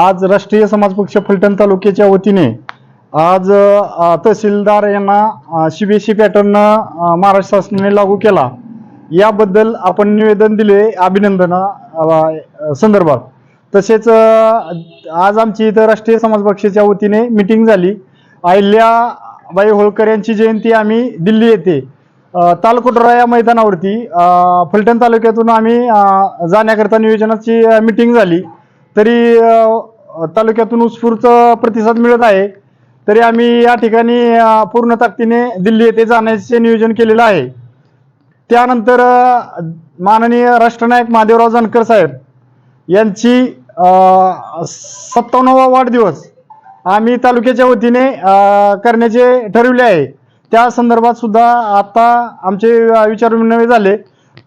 आज राष्ट्रीय समाज पक्ष फलटण तालुक्याच्या वतीने आज तहसीलदार यांना सीबीएसई पॅटर्न महाराष्ट्र शासनाने लागू केला. याबद्दल आपण निवेदन दिले अभिनंदन संदर्भात. तसेच आज आमची इथं राष्ट्रीय समाज पक्षाच्या वतीने मिटिंग झाली. अहिल्याबाई होळकर यांची जयंती आम्ही दिल्ली येथे तालकोटरा या मैदानावरती फलटण तालुक्यातून आम्ही जाण्याकरता नियोजनाची मिटिंग झाली. तरी तालुक्यातून उत्स्फूर्त प्रतिसाद मिळत आहे. तरी आम्ही या ठिकाणी पूर्ण ताकदीने दिल्ली येथे जाण्याचे नियोजन केलेलं आहे. त्यानंतर माननीय राष्ट्रनायक महादेवराव जानकर साहेब यांची सत्तावन्नवा वाढदिवस आम्ही तालुक्याच्या वतीने करण्याचे ठरविले आहे. त्या संदर्भात सुद्धा आता आमचे विचारविनिमय विचार झाले.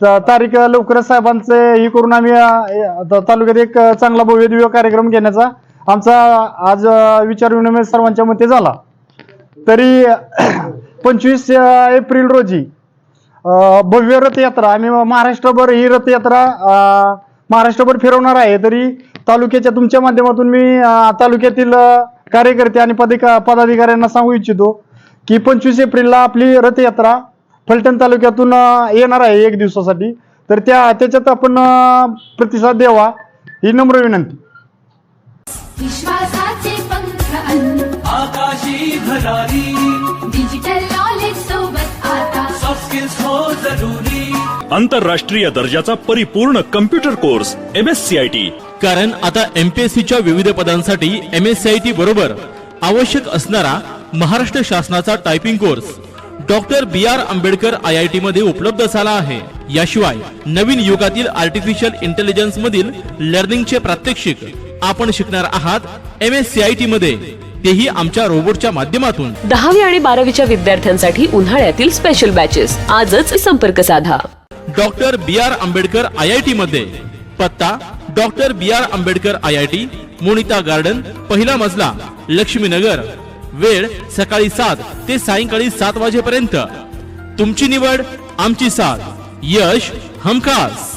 त- तारीख लवकरच साहेबांचे हे करून आम्ही अ, त- तालुक्यात एक चांगला भव्य दिव्य कार्यक्रम घेण्याचा आमचा आज अ, विचार सर्वांच्या मते झाला. तरी पंचवीस एप्रिल रोजी अ, भव्य रथयात्रा आम्ही महाराष्ट्रभर ही रथयात्रा अ, महाराष्ट्रभर फिरवणार आहे. तरी तालुक्याच्या तुमच्या माध्यमातून मी अ, तालुक्यातील अ, कार्यकर्ते आणि पदिका पदाधिकाऱ्यांना सांगू इच्छितो की पंचवीस एप्रिलला आपली रथयात्रा फलटण तालुक्यातून येणार आहे एक दिवसासाठी. तर त्या त्याच्यात आपण प्रतिसाद द्यावा ही नम्र विनंती. विश्वासाचे पंख अन्न. आकाशी भरारी डिजिटल नॉलेज सोबत आता. सॉफ्ट स्किल्स हो जरुरी. आंतरराष्ट्रीय दर्जाचा परिपूर्ण computer course M S C I T कारण आता एमपीएससीच्या विविध पदांसाठी M S C I T बरोबर आवश्यक असणारा महाराष्ट्र शासनाचा typing course doctor B R Ambedkar I I T मध्ये उपलब्ध झाला आहे. याशिवाय नवीन युगातील आर्टिफिशियल इंटेलिजन्स मधील लर्निंगचे प्रात्यक्षिक आपण शिकणार आहात M S C I T मध्ये तेही आमच्या रोबोटच्या माध्यमातून. दहावी आणि बारावीच्या विद्यार्थ्यांसाठी उन्हाळ्यातील स्पेशल बॅचेस आजच संपर्क साधा. Doctor B R Ambedkar I I T मध्ये पत्ता doctor B R Ambedkar I I T Monita garden पहिला मजला लक्ष्मीनगर. वेळ सकाळी सात ते सायंकाळी सात वाजेपर्यंत. तुमची निवड आमची साथ. यश हमखास.